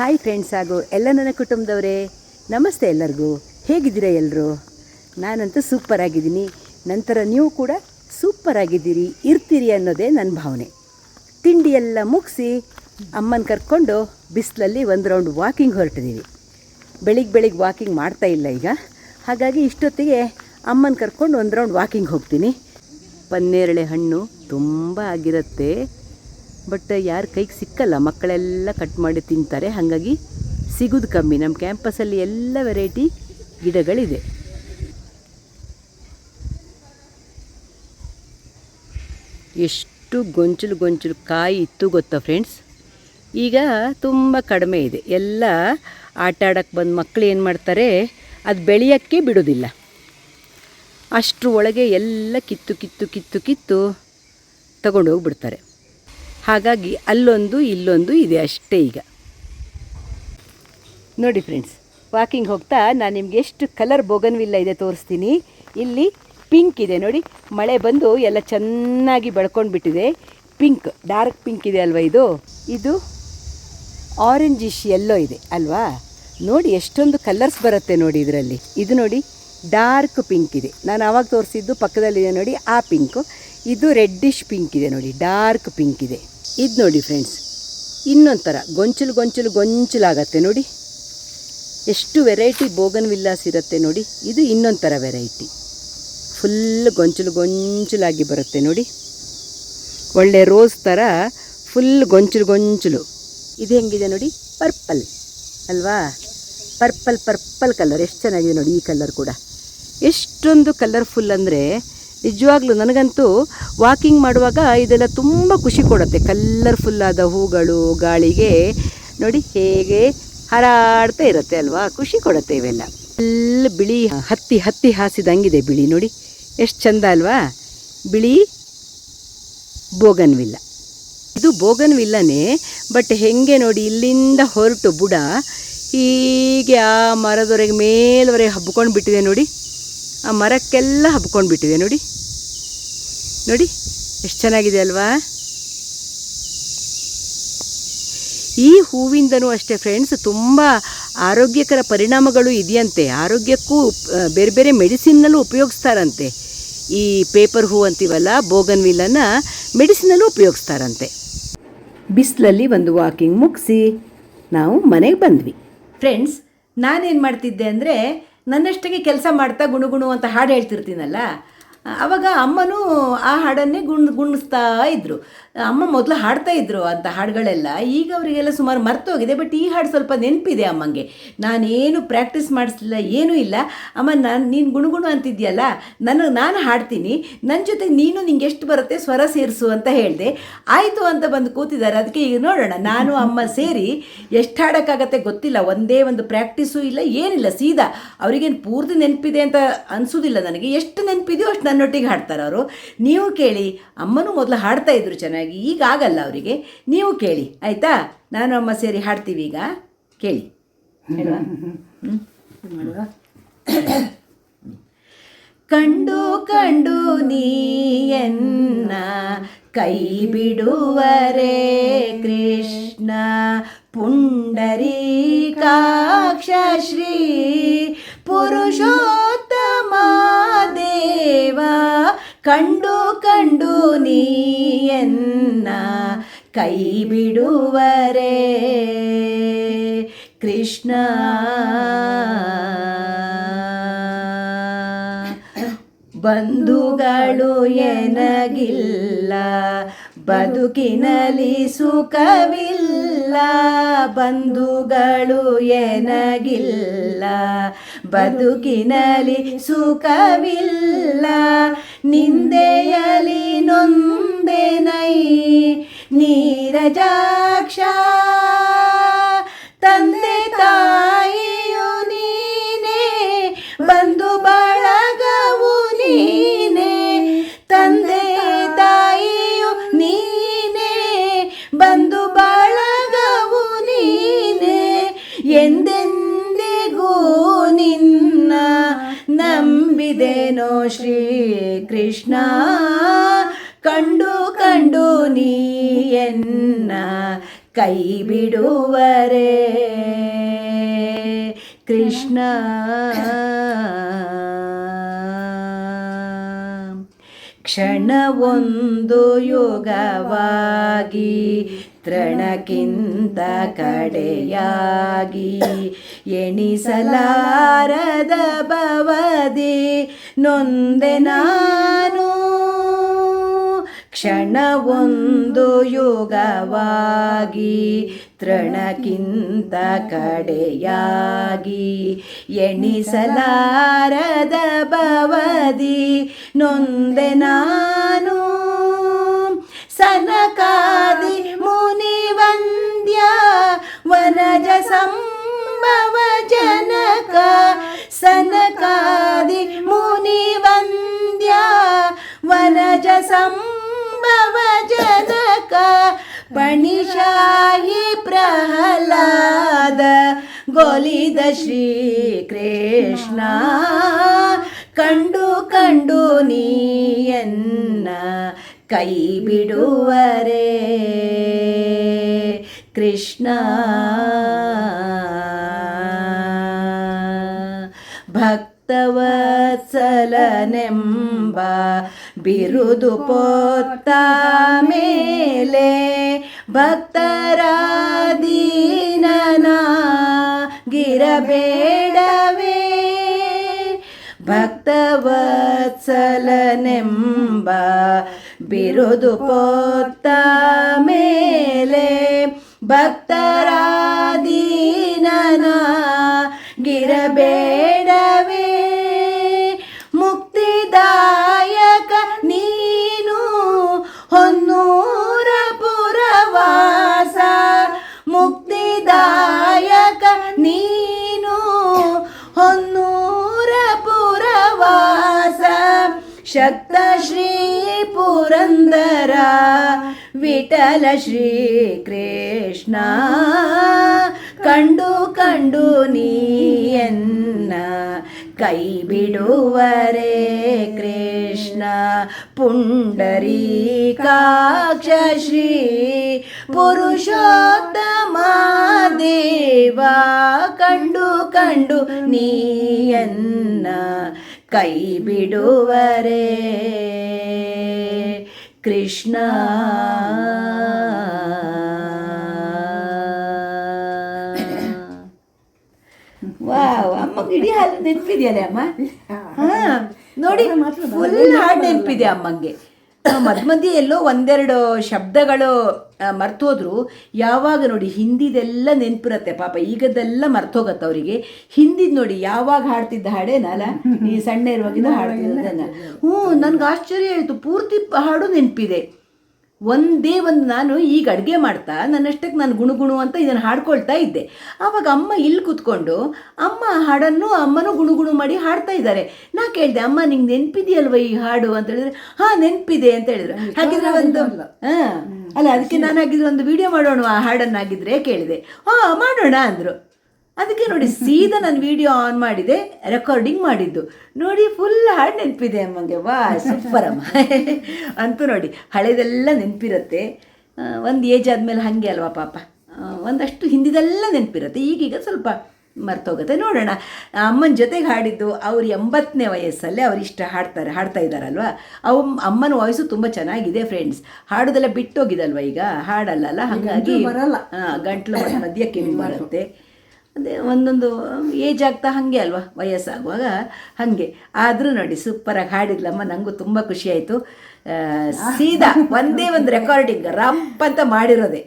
Hi friends ಹಾಗೂ ಎಲ್ಲ ನನ್ನ ಕುಟುಂಬದವರೇ, ನಮಸ್ತೆ ಎಲ್ಲರಿಗೂ. ಹೇಗಿದ್ದೀರಾ ಎಲ್ಲರೂ ನಾನಂತೂ ಸೂಪರ್ ಆಗಿದ್ದೀನಿ. ನಂತರ ನೀವು ಕೂಡ ಸೂಪರ್ ಆಗಿದ್ದೀರಿ, ಇರ್ತೀರಿ ಅನ್ನೋದೇ ನನ್ನ ಭಾವನೆ. ತಿಂಡಿ ಎಲ್ಲ ಮುಗಿಸಿ ಅಮ್ಮನ ಕರ್ಕೊಂಡು ಬಿಸಿಲಲ್ಲಿ ಒಂದು ರೌಂಡ್ ವಾಕಿಂಗ್ ಹೊರಟಿದ್ದೀವಿ ಬೆಳಿಗ್ಗೆ ಬೆಳಿಗ್ಗೆ ವಾಕಿಂಗ್ ಮಾಡ್ತಾ ಇಲ್ಲ ಈಗ. ಹಾಗಾಗಿ ಇಷ್ಟೊತ್ತಿಗೆ ಅಮ್ಮನ ಕರ್ಕೊಂಡು ಒಂದು ರೌಂಡ್ ವಾಕಿಂಗ್ ಹೋಗ್ತೀನಿ. ಪನ್ನೇರಳೆ ಹಣ್ಣು ತುಂಬ ಆಗಿರುತ್ತೆ. ಬಟ್ ಯಾರ ಕೈಗೆ ಸಿಕ್ಕಲ್ಲ, ಮಕ್ಕಳೆಲ್ಲ ಕಟ್ ಮಾಡಿ ತಿಂತಾರೆ. ಹಾಗಾಗಿ ಸಿಗೋದು ಕಮ್ಮಿ. ನಮ್ಮ ಕ್ಯಾಂಪಸಲ್ಲಿ ಎಲ್ಲ ವೆರೈಟಿ ಗಿಡಗಳಿದೆ. ಎಷ್ಟು ಗೊಂಚಲು ಗೊಂಚಲು ಕಾಯಿ ಇತ್ತು ಗೊತ್ತಾ ಫ್ರೆಂಡ್ಸ್ ಈಗ ತುಂಬ ಕಡಿಮೆ ಇದೆ. ಎಲ್ಲ ಆಟ ಆಡೋಕ್ಕೆ ಬಂದು ಮಕ್ಕಳು ಏನು ಮಾಡ್ತಾರೆ, ಅದು ಬೆಳೆಯೋಕ್ಕೆ ಬಿಡೋದಿಲ್ಲ. ಅಷ್ಟರ ಒಳಗೆ ಎಲ್ಲ ಕಿತ್ತು ಕಿತ್ತು ಕಿತ್ತು ಕಿತ್ತು ತಗೊಂಡು ಹೋಗ್ಬಿಡ್ತಾರೆ ಹಾಗಾಗಿ ಅಲ್ಲೊಂದು, ಇಲ್ಲೊಂದು ಇದೆ ಅಷ್ಟೇ ಈಗ. ನೋಡಿ ಫ್ರೆಂಡ್ಸ್ ವಾಕಿಂಗ್ ಹೋಗ್ತಾ ನಾನು ನಿಮ್ಗೆ ಎಷ್ಟು ಕಲರ್ ಬೋಗನ್ವಿಲ್ಲ ಇದೆ ತೋರಿಸ್ತೀನಿ. ಇಲ್ಲಿ ಪಿಂಕ್ ಇದೆ, ನೋಡಿ ಮಳೆ ಬಂದು ಎಲ್ಲ ಚೆನ್ನಾಗಿ ಬೆಳ್ಕೊಂಡು ಬಿಟ್ಟಿದೆ. ಪಿಂಕ್ ಡಾರ್ಕ್ ಪಿಂಕ್ ಇದೆ ಅಲ್ವಾ ಇದು? ಇದು ಆರೆಂಜಿಶ್ ಎಲ್ಲೋ ಇದೆ ಅಲ್ವಾ? ನೋಡಿ ಎಷ್ಟೊಂದು ಕಲರ್ಸ್ ಬರುತ್ತೆ ನೋಡಿ ಇದರಲ್ಲಿ. ಇದು ನೋಡಿ ಡಾರ್ಕ್ ಪಿಂಕ್ ಇದೆ. ನಾನು ಆವಾಗ ತೋರಿಸಿದ್ದು ಪಕ್ಕದಲ್ಲಿದೆ ನೋಡಿ ಆ ಪಿಂಕು ಇದು ರೆಡ್ಡಿಶ್ ಪಿಂಕ್ ಇದೆ ನೋಡಿ ಡಾರ್ಕ್ ಪಿಂಕ್ ಇದೆ. ಇದು ನೋಡಿ ಫ್ರೆಂಡ್ಸ್ ಇನ್ನೊಂದು ಥರ ಗೊಂಚಲು ಗೊಂಚಲು ಗೊಂಚಲಾಗತ್ತೆ ನೋಡಿ. ಎಷ್ಟು ವೆರೈಟಿ ಬೋಗನ್ ವಿಲ್ಲಾಸ್ ಇರುತ್ತೆ ನೋಡಿ, ಇದು ಇನ್ನೊಂದು ಥರ ವೆರೈಟಿ ಫುಲ್ ಗೊಂಚಲು ಗೊಂಚಲಾಗಿ ಬರುತ್ತೆ ನೋಡಿ. ಒಳ್ಳೆ ರೋಸ್ ಥರ ಫುಲ್ ಗೊಂಚಲು ಗೊಂಚಲು. ಇದು ಹೆಂಗಿದೆ ನೋಡಿ ಪರ್ಪಲ್ ಅಲ್ವಾ? ಪರ್ಪಲ್ ಪರ್ಪಲ್ ಕಲರ್ ಎಷ್ಟು ಚೆನ್ನಾಗಿದೆ ನೋಡಿ ಈ ಕಲರ್ ಕೂಡ. ಎಷ್ಟೊಂದು ಕಲರ್ಫುಲ್ ಅಂದರೆ ನಿಜವಾಗ್ಲೂ ನನಗಂತೂ ವಾಕಿಂಗ್ ಮಾಡುವಾಗ ಇದೆಲ್ಲ ತುಂಬ ಖುಷಿ ಕೊಡುತ್ತೆ. ಕಲ್ಲರ್ಫುಲ್ಲಾದ ಹೂಗಳು, ಗಾಳಿಗೆ. ನೋಡಿ ಹೇಗೆ ಹಾರಾಡ್ತಾ ಇರುತ್ತೆ ಅಲ್ವಾ? ಖುಷಿ ಕೊಡುತ್ತೆ ಇವೆಲ್ಲ. ಎಲ್ಲ ಬಿಳಿ, ಹತ್ತಿ ಹತ್ತಿ ಹಾಸಿದಂಗಿದೆ ಬಿಳಿ. ನೋಡಿ, ಎಷ್ಟು ಚಂದ ಅಲ್ವಾ? ಬಿಳಿ ಬೋಗನ್ವಿಲ್ಲ. ಇದು ಬೋಗನ್ವಿಲ್ಲನೇ ಬಟ್ ಹೆಂಗೆ ನೋಡಿ, ಇಲ್ಲಿಂದ ಹೊರಟು ಬುಡ ಹೀಗೆ ಆ ಮರದವರೆಗೆ ಮೇಲ್ವರೆಗೆ ಹಬ್ಕೊಂಡು ಬಿಟ್ಟಿದೆ ನೋಡಿ. ಆ ಮರಕ್ಕೆಲ್ಲ ಹಬ್ಕೊಂಡು ಬಿಟ್ಟಿದೆ ನೋಡಿ. ನೋಡಿ, ಎಷ್ಟು ಚೆನ್ನಾಗಿದೆ ಅಲ್ವಾ? ಈ ಹೂವಿಂದನೂ ಅಷ್ಟೇ ಫ್ರೆಂಡ್ಸ್ ತುಂಬ ಆರೋಗ್ಯಕರ ಪರಿಣಾಮಗಳು ಇದೆಯಂತೆ. ಆರೋಗ್ಯಕ್ಕೂ ಬೇರೆ ಬೇರೆ ಮೆಡಿಸಿನ್ನಲ್ಲೂ ಉಪಯೋಗಿಸ್ತಾರಂತೆ. ಈ ಪೇಪರ್ ಹೂ ಅಂತೀವಲ್ಲ ಬೋಗನ್ವಿಲ್ಲನ್ನು ಮೆಡಿಸಿನಲ್ಲೂ ಉಪಯೋಗಿಸ್ತಾರಂತೆ. ಬಿಸಿಲಲ್ಲಿ ಒಂದು ವಾಕಿಂಗ್ ಮುಗಿಸಿ, ನಾವು ಮನೆಗೆ ಬಂದ್ವಿ. ಫ್ರೆಂಡ್ಸ್ ನಾನೇನು ಮಾಡ್ತಿದ್ದೆ ಅಂದರೆ ನನ್ನಷ್ಟಕ್ಕೆ ಕೆಲಸ ಮಾಡ್ತಾ ಗುಣಗುಣು ಅಂತ ಹಾಡು ಹೇಳ್ತಿರ್ತೀನಲ್ಲ? ಆವಾಗ ಅಮ್ಮನೂ ಆ ಹಾಡನ್ನೇ ಗುಣ್, ಗುಣಿಸ್ತಾ ಇದ್ದರು ಅಮ್ಮ ಮೊದಲು ಹಾಡ್ತಾ ಇದ್ರು ಅಂತ ಹಾಡುಗಳೆಲ್ಲ. ಈಗ ಅವರಿಗೆಲ್ಲ ಸುಮಾರು ಮರ್ತೋಗಿದೆ ಬಟ್ ಈ ಹಾಡು ಸ್ವಲ್ಪ ನೆನಪಿದೆ ಅಮ್ಮಂಗೆ. ನಾನೇನು ಪ್ರಾಕ್ಟೀಸ್ ಮಾಡಿಸಲಿಲ್ಲ, ಏನೂ ಇಲ್ಲ. ಅಮ್ಮ, ನಾನು, ನೀನು ಗುಣಗುಣ ಅಂತಿದ್ಯಲ್ಲ ನನಗೆ ನಾನು ಹಾಡ್ತೀನಿ. ನನ್ನ ಜೊತೆ ನೀನು ನಿಂಗೆ ಎಷ್ಟು ಬರುತ್ತೆ, ಸ್ವರ ಸೇರಿಸು ಅಂತ ಹೇಳಿದೆ. ಆಯಿತು ಅಂತ ಬಂದು ಕೂತಿದ್ದಾರೆ. ಅದಕ್ಕೆ ಈಗ ನೋಡೋಣ. ನಾನು, ಅಮ್ಮ ಸೇರಿ ಎಷ್ಟು ಹಾಡೋಕ್ಕಾಗತ್ತೆ ಗೊತ್ತಿಲ್ಲ. ಒಂದೇ ಒಂದು ಪ್ರಾಕ್ಟೀಸು ಇಲ್ಲ, ಏನಿಲ್ಲ. ಸೀದಾ ಅವರಿಗೇನು ಪೂರ್ತಿ ನೆನಪಿದೆ ಅಂತ ಅನಿಸೋದಿಲ್ಲ ನನಗೆ. ಎಷ್ಟು ನೆನಪಿದೆಯೋ ಅಷ್ಟು ನನ್ನೊಟ್ಟಿಗೆ ಹಾಡ್ತಾರೆ ಅವರು. ನೀವು ಕೇಳಿ ಅಮ್ಮನೂ ಮೊದಲು ಹಾಡ್ತಾ ಇದ್ರು ಚೆನ್ನಾಗಿ ಈಗ ಆಗಲ್ಲ ಅವರಿಗೆ. ನೀವು ಕೇಳಿ ಆಯಿತಾ? ನಾನು ಅಮ್ಮ ಸೇರಿ ಹಾಡ್ತೀವಿ ಈಗ. ಕೇಳಿ? ಕಂಡು ಕಂಡು ನೀಯನ್ನ ಕೈ ಬಿಡುವರೆ ಕೃಷ್ಣ. ಪುಂಡರೀಕಾಕ್ಷ ಶ್ರೀ ಪುರುಷೋತ್ತಮ ಕಂಡು ಕಂಡು ನೀಯನ್ನ ಕೈ ಬಿಡುವರೆ ಕೃಷ್ಣ. ಬಂಧುಗಳು ಎನಗಿಲ್ಲ ಬದುಕಿನಲ್ಲಿ ಸುಖವಿಲ್ಲ ಬಂಧುಗಳು ಎನಗಿಲ್ಲ. ಬದುಕಿನಲ್ಲಿ ಸುಖವಿಲ್ಲ ನಿಂದೆಯಲಿ ನೊಂದೆನೈ. ನೀರಜಾಕ್ಷ ಶ್ರೀ ಕೃಷ್ಣ. ಕಂಡು ಕಂಡು ನೀಯನ್ನ ಕೈ ಬಿಡುವರೆ ಕೃಷ್ಣ. ಕ್ಷಣವೊಂದು ಯೋಗವಾಗಿ ತೃಣಕ್ಕಿಂತ ಕಡೆಯಾಗಿ ಎಣಿಸಲಾರದ ಬವದಿ ನೊಂದೆ ನಾನು. ಕ್ಷಣವೊಂದು ಯೋಗವಾಗಿ ತೃಣಕ್ಕಿಂತ ಕಡೆಯಾಗಿ ಎಣಿಸಲಾರದ ಬವದಿ ನೊಂದೆ ನಾನು. ಸನಕಾದಿ ಮುನಿವಂದ್ಯ ವನಜ ಸಂಭವ ಜನಕ, ಸನಕಾದಿ ಸಂಭವ ಜನಕ ಪಣಿಶಾಹಿ ಪ್ರಹ್ಲಾದ ಗೋಲಿದ ಶ್ರೀ ಕೃಷ್ಣ ಕಂಡು ಕಂಡು ನೀಯನ್ನ ಕೈ ಬಿಡುವರೆ ಕೃಷ್ಣ. ಭಕ್ತವತ್ಸಲನೆಂಬ ಬಿರುದು ಪೊತ್ತ ಮೇಲೆ ಭಕ್ತರ ದೀನನ ಗಿರಬೇಡವೇ ಭಕ್ತವತ್ಸಲನೆಂಬ ಬಿರುದು ಪೊತ್ತ ಮೇಲೆ ಭಕ್ತರ ದೀನನ ಗಿರಬೇಡವೇ ಶಕ್ತ ಶ್ರೀ ಪುರಂದರ ವಿಠಲ ಶ್ರೀ ಕೃಷ್ಣ ಕಂಡು ಕಂಡು ನೀಯನ್ನ ಕೈ ಬಿಡುವರೆ ಕೃಷ್ಣ ಪುಂಡರೀಕಾಕ್ಷ ಶ್ರೀ ಪುರುಷೋತ್ತಮ ದೇವ. ಕಂಡು ಕಂಡು ನೀಯನ್ನ ಕೈ ಬಿಡುವರೆ? ಕೃಷ್ಣ. ವಾವ್ ಅಮ್ಮಂಗೆ ಇಡೀ ಹಾಲು ನೆನಪಿದೆಯಲ್ಲ ಅಮ್ಮ? ಹಾ ನೋಡಿ ಫುಲ್ ಹಾಡು ನೆನಪಿದೆ ಅಮ್ಮಂಗೆ. ಮಧ್ಯ ಮಧ್ಯೆ ಎಲ್ಲೋ ಒಂದೆರಡು ಶಬ್ದಗಳು ಮರ್ತೋದ್ರು. ಯಾವಾಗ ನೋಡಿ ಹಿಂದಿದೆಲ್ಲ ನೆನಪಿರತ್ತೆ. ಪಾಪ ಈಗದೆಲ್ಲ ಮರ್ತೋಗತ್ತೆ ಅವರಿಗೆ. ಹಿಂದಿದ್ ನೋಡಿ ಯಾವಾಗ ಹಾಡ್ತಿದ್ದ ಹಾಡೇನಲ್ಲ ಈ ಸಣ್ಣ ಇರುವಾಗಿಂದ ಹಾಡ್ತಿದ್ದಾನ ಹ್ಞೂ ನನ್ಗೆ ಆಶ್ಚರ್ಯ ಆಯಿತು. ಪೂರ್ತಿ ಹಾಡು ನೆನಪಿದೆ. ಒಂದೇ ಒಂದು ನಾನು ಈಗ ಅಡುಗೆ ಮಾಡ್ತಾ ನನ್ನಷ್ಟಕ್ಕೆ ನಾನು ಗುಣುಗುಣು ಅಂತ ಇದನ್ನು ಹಾಡ್ಕೊಳ್ತಾ ಇದ್ದೆ. ಆವಾಗ ಅಮ್ಮ ಇಲ್ಲಿ ಕೂತ್ಕೊಂಡು ಅಮ್ಮ ಹಾಡನ್ನು ಅಮ್ಮನೂ ಗುಣುಗುಣು ಮಾಡಿ ಹಾಡ್ತಾ ಇದ್ದಾರೆ. ನಾ ಕೇಳಿದೆ ಅಮ್ಮ ನಿಂಗೆ ನೆನಪಿದೆಯಲ್ವ ಈ ಹಾಡು? ಅಂತ ಹೇಳಿದ್ರೆ ಹಾ ನೆನಪಿದೆ ಅಂತ ಹೇಳಿದ್ರು. ಹಾಗಿದ್ರೆ ಒಂದು ಹಾಂ. ಅಲ್ಲ, ಅದಕ್ಕೆ ನಾನು ಹಾಗಿದ್ರೆ ಒಂದು ವಿಡಿಯೋ ಮಾಡೋಣ ಆ ಹಾಡನ್ನಾಗಿದ್ರೆ ಕೇಳಿದೆ. ಹಾ ಮಾಡೋಣ ಅಂದರು. ಅದಕ್ಕೆ ನೋಡಿ, ಸೀದಾ ನಾನು ವಿಡಿಯೋ ಆನ್ ಮಾಡಿದೆ ರೆಕಾರ್ಡಿಂಗ್ ಮಾಡಿದ್ದು. ನೋಡಿ ಫುಲ್ ಹಾಡು ನೆನಪಿದೆ ಅಮ್ಮಂಗೆ. ವಾ ಸೂಪರ್ ಅಮ್ಮ. ಅಂತೂ ನೋಡಿ, ಹಳೆದೆಲ್ಲ ನೆನಪಿರುತ್ತೆ. ಒಂದು ಏಜ್ ಆದಮೇಲೆ ಹಾಗೆ ಅಲ್ವಾ ಪಾಪ. ಒಂದಷ್ಟು ಹಿಂದಿದೆಲ್ಲ ನೆನಪಿರುತ್ತೆ. ಈಗೀಗ ಸ್ವಲ್ಪ ಮರ್ತೋಗುತ್ತೆ. ನೋಡೋಣ. ಅಮ್ಮನ ಜೊತೆಗೆ ಹಾಡಿದ್ದು ಅವ್ರು ಎಂಬತ್ತನೇ ವಯಸ್ಸಲ್ಲೇ ಅವ್ರು ಇಷ್ಟ ಹಾಡ್ತಾರೆ ಹಾಡ್ತಾ ಇದ್ದಾರಲ್ವಾ? ಅವ್ ಅಮ್ಮನ ವಾಯ್ಸು ತುಂಬ ಚೆನ್ನಾಗಿದೆ ಫ್ರೆಂಡ್ಸ್ ಹಾಡೋದೆಲ್ಲ ಬಿಟ್ಟೋಗಿದಲ್ವ ಈಗ? ಹಾಡಲ್ಲಲ್ಲ? ಹಾಗಾಗಿ ಗಂಟ್ಲು ಮಧ್ಯ ಕೆಮ್ಮು ಬರುತ್ತೆ. ಅದೇ ಒಂದೊಂದು ಏಜ್ ಆಗ್ತಾ ಹಾಗೆ ಅಲ್ವಾ? ವಯಸ್ಸಾಗುವಾಗ ಹಾಗೆ. ಆದರೂ ನೋಡಿ ಸೂಪರಾಗಿ ಹಾಡಿದ್ಲಮ್ಮ ನನಗೂ ತುಂಬ ಖುಷಿ ಆಯಿತು. ಸೀದಾ ಒಂದೇ ಒಂದು ರೆಕಾರ್ಡಿಂಗ್ ರಪ್ ಅಂತ ಮಾಡಿರೋದೆ.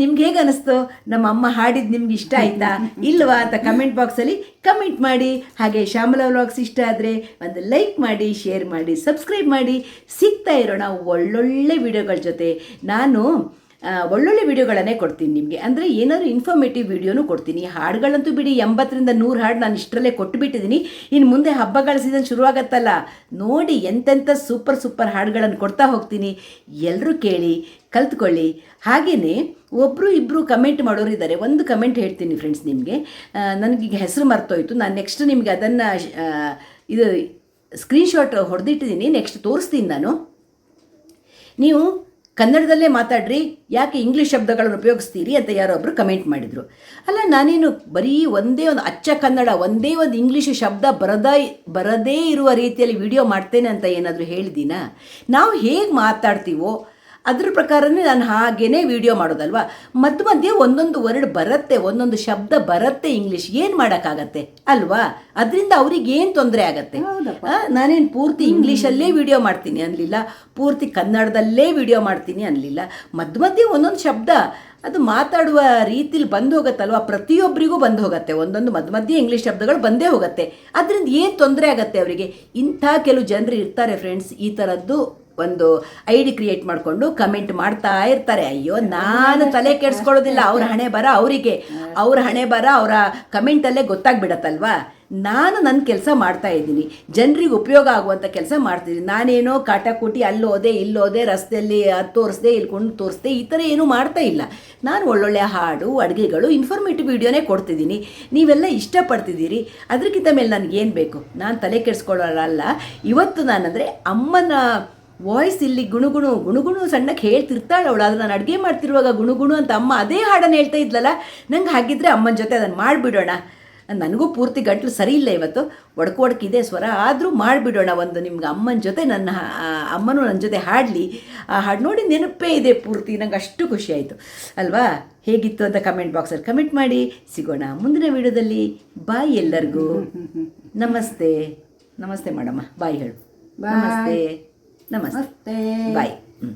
ನಿಮ್ಗೆ ಹೇಗೆ ಅನ್ನಿಸ್ತು ನಮ್ಮ ಅಮ್ಮ ಹಾಡಿದ್ದು ನಿಮ್ಗೆ ಇಷ್ಟ ಆಯ್ತಾ? ಇಲ್ವಾ ಅಂತ ಕಮೆಂಟ್ ಬಾಕ್ಸಲ್ಲಿ ಕಮೆಂಟ್ ಮಾಡಿ. ಹಾಗೆ ಶ್ಯಾಮಲ ವ್ಲಾಗ್ಸ್ ಇಷ್ಟ ಆದರೆ ಒಂದು ಲೈಕ್ ಮಾಡಿ ಶೇರ್ ಮಾಡಿ ಸಬ್ಸ್ಕ್ರೈಬ್ ಮಾಡಿ. ಸಿಗ್ತಾ ಇರೋಣ ಒಳ್ಳೊಳ್ಳೆ ವಿಡಿಯೋಗಳ ಜೊತೆ. ನಾನು ಒಳ್ಳೊಳ್ಳೆ ವಿಡಿಯೋಗಳನ್ನೇ ಕೊಡ್ತೀನಿ ನಿಮಗೆ. ಅಂದರೆ ಏನಾದರೂ ಇನ್ಫಾರ್ಮೇಟಿವ್ ವಿಡಿಯೋನು ಕೊಡ್ತೀನಿ. ಹಾಡುಗಳಂತೂ ಬಿಡಿ, ಎಂಬತ್ತರಿಂದ ನೂರು ಹಾಡು ನಾನು ಇಷ್ಟರಲ್ಲೇ ಕೊಟ್ಟುಬಿಟ್ಟಿದ್ದೀನಿ ಇನ್ನು ಮುಂದೆ ಹಬ್ಬಗಳ ಸೀಸನ್ ಶುರುವಾಗತ್ತಲ್ಲ, ನೋಡಿ ಎಂತೆಂಥ ಸೂಪರ್ ಸೂಪರ್ ಹಾಡುಗಳನ್ನು ಕೊಡ್ತಾ ಹೋಗ್ತೀನಿ. ಎಲ್ಲರೂ ಕೇಳಿ, ಕಲ್ತ್ಕೊಳ್ಳಿ. ಹಾಗೆಯೇ ಒಬ್ಬರು ಇಬ್ಬರು ಕಮೆಂಟ್ ಮಾಡೋರು ಇದ್ದಾರೆ ಒಂದು ಕಮೆಂಟ್ ಹೇಳ್ತೀನಿ ಫ್ರೆಂಡ್ಸ್ ನಿಮಗೆ. ನನಗೀಗ ಹೆಸರು ಮರ್ತೋಯ್ತು. ನಾನು ನೆಕ್ಸ್ಟ್ ನಿಮಗೆ ಅದನ್ನು ಇದು ಸ್ಕ್ರೀನ್ಶಾಟ್ ಹೊಡೆದಿಟ್ಟಿದ್ದೀನಿ ನೆಕ್ಸ್ಟ್ ತೋರಿಸ್ತೀನಿ ನಾನು. ನೀವು ಕನ್ನಡದಲ್ಲೇ ಮಾತಾಡ್ರಿ, ಯಾಕೆ ಇಂಗ್ಲೀಷ್ ಶಬ್ದಗಳನ್ನು ಉಪಯೋಗಿಸ್ತೀರಿ ಅಂತ ಯಾರೋ ಒಬ್ಬರು ಕಮೆಂಟ್ ಮಾಡಿದರು. ಅಲ್ಲ, ನಾನೇನು ಬರೀ ಒಂದೇ ಒಂದು ಅಚ್ಚ ಕನ್ನಡ, ಒಂದೇ ಒಂದು ಇಂಗ್ಲೀಷ್ ಶಬ್ದ ಬರದ, ಬರದೇ ಇರುವ ರೀತಿಯಲ್ಲಿ ವಿಡಿಯೋ ಮಾಡ್ತೇನೆ ಅಂತ ಏನಾದರೂ ಹೇಳಿದ್ದೀನಾ? ನಾವು ಹೇಗೆ ಮಾತಾಡ್ತೀವೋ ಅದ್ರ ಪ್ರಕಾರನೇ ನಾನು ಹಾಗೇನೇ ವಿಡಿಯೋ ಮಾಡೋದಲ್ವಾ? ಮಧ್ಯ ಮಧ್ಯೆ ಒಂದೊಂದು ವರ್ಡ್ ಬರುತ್ತೆ ಒಂದೊಂದು ಶಬ್ದ ಬರುತ್ತೆ ಇಂಗ್ಲೀಷ್ ಏನು ಮಾಡೋಕ್ಕಾಗತ್ತೆ? ಅಲ್ವಾ? ಅದರಿಂದ ಅವ್ರಿಗೆ ಏನು ತೊಂದರೆ ಆಗತ್ತೆ? ನಾನೇನು ಪೂರ್ತಿ ಇಂಗ್ಲೀಷಲ್ಲೇ ವಿಡಿಯೋ ಮಾಡ್ತೀನಿ ಅನ್ಲಿಲ್ಲ. ಪೂರ್ತಿ ಕನ್ನಡದಲ್ಲೇ ವಿಡಿಯೋ ಮಾಡ್ತೀನಿ ಅನ್ನಲಿಲ್ಲ ಮಧ್ಯ ಮಧ್ಯೆ ಒಂದೊಂದು ಶಬ್ದ ಅದು ಮಾತಾಡುವ ರೀತಿಲಿ ಬಂದು ಹೋಗುತ್ತಲ್ವ? ಪ್ರತಿಯೊಬ್ಬರಿಗೂ ಬಂದು ಹೋಗುತ್ತೆ. ಒಂದೊಂದು ಮಧ್ಯ ಮಧ್ಯೆ ಇಂಗ್ಲೀಷ್ ಶಬ್ದಗಳು ಬಂದೇ ಹೋಗುತ್ತೆ. ಅದರಿಂದ ಏನು ತೊಂದರೆ ಆಗುತ್ತೆ ಅವರಿಗೆ? ಇಂಥ ಕೆಲವು ಜನರು ಇರ್ತಾರೆ ಫ್ರೆಂಡ್ಸ್ ಈ ಥರದ್ದು ಒಂದು ಐ ಡಿ ಕ್ರಿಯೇಟ್ ಮಾಡಿಕೊಂಡು ಕಮೆಂಟ್ ಮಾಡ್ತಾ ಇರ್ತಾರೆ. ಅಯ್ಯೋ, ನಾನು ತಲೆ ಕೆಡಿಸ್ಕೊಳ್ಳೋದಿಲ್ಲ. ಅವ್ರ ಹಣೆ ಬರ ಅವರಿಗೆ. ಅವ್ರ ಹಣೆ ಬರ ಅವರ ಕಮೆಂಟಲ್ಲೇ ಗೊತ್ತಾಗ್ಬಿಡತ್ತಲ್ವಾ? ನಾನು ನನ್ನ ಕೆಲಸ ಮಾಡ್ತಾ ಇದ್ದೀನಿ. ಜನರಿಗೆ ಉಪಯೋಗ ಆಗುವಂಥ ಕೆಲಸ ಮಾಡ್ತಿದ್ದೀನಿ. ನಾನೇನೋ ಕಾಟಾಕೂಟಿ ಅಲ್ಲೋದೆ, ಇಲ್ಲೋದೆ, ರಸ್ತೆಯಲ್ಲಿ ಅದು ತೋರಿಸ್ದೆ ಇಲ್ಕೊಂಡು ತೋರಿಸ್ದೆ, ಈ ಥರ ಏನೂ ಮಾಡ್ತಾ ಇಲ್ಲ. ನಾನು ಒಳ್ಳೊಳ್ಳೆ ಹಾಡು, ಅಡುಗೆಗಳು ಇನ್ಫಾರ್ಮೇಟಿವ್ ವಿಡಿಯೋನೇ ಕೊಡ್ತಿದ್ದೀನಿ. ನೀವೆಲ್ಲ ಇಷ್ಟಪಡ್ತಿದ್ದೀರಿ. ಅದಕ್ಕಿಂತ ಮೇಲೆ ನನಗೇನು ಬೇಕು? ನಾನು ತಲೆ ಕೆಡಿಸ್ಕೊಳ್ಳೋಲ್ಲ ಇವತ್ತು ನಾನಂದರೆ ಅಮ್ಮನ ವಾಯ್ಸ್ ಇಲ್ಲಿ ಗುಣುಗುಣು ಗುಣುಗುಣು ಸಣ್ಣಕ್ಕೆ ಹೇಳ್ತಿರ್ತಾಳೆ ಅವಳು. ಅದನ್ನ ನಾನು ಅಡುಗೆ ಮಾಡ್ತಿರುವಾಗ ಗುಣುಗುಣು ಅಂತ ಅಮ್ಮ ಅದೇ ಹಾಡನ್ನು ಹೇಳ್ತಾ ಇದ್ಲಲ್ಲ ನಂಗೆ ಹಾಗಿದ್ರೆ ಅಮ್ಮನ ಜೊತೆ ಅದನ್ನು ಮಾಡಿಬಿಡೋಣ. ನನಗೂ ಪೂರ್ತಿ ಗಂಟ್ಲು ಸರಿ ಇಲ್ಲ ಇವತ್ತು. ಒಡಕು ಒಡಕಿದೆ ಸ್ವರ ಆದರೂ ಮಾಡಿಬಿಡೋಣ ಒಂದು ನಿಮ್ಗೆ ಅಮ್ಮನ ಜೊತೆ ನನ್ನ ಅಮ್ಮನೂ ನನ್ನ ಜೊತೆ ಹಾಡಲಿ. ಆ ಹಾಡು ನೋಡಿ ನೆನಪೇ ಇದೆ ಪೂರ್ತಿ ನಂಗೆ ಅಷ್ಟು ಖುಷಿ ಆಯಿತು. ಅಲ್ವಾ? ಹೇಗಿತ್ತು ಅಂತ ಕಮೆಂಟ್ ಬಾಕ್ಸಲ್ಲಿ ಕಮೆಂಟ್ ಮಾಡಿ. ಸಿಗೋಣ ಮುಂದಿನ ವಿಡಿಯೋದಲ್ಲಿ. ಬಾಯ್ ಎಲ್ಲರಿಗೂ. ನಮಸ್ತೆ. ನಮಸ್ತೆ ಮಾಡಮ್ಮ ಬಾಯ್ ಹೇಳು. Bye. ನಮಸ್ತೆ ನಮಸ್ತೆ ಮತ್ತೆ ಬಾಯ್ ಹ್ಞೂ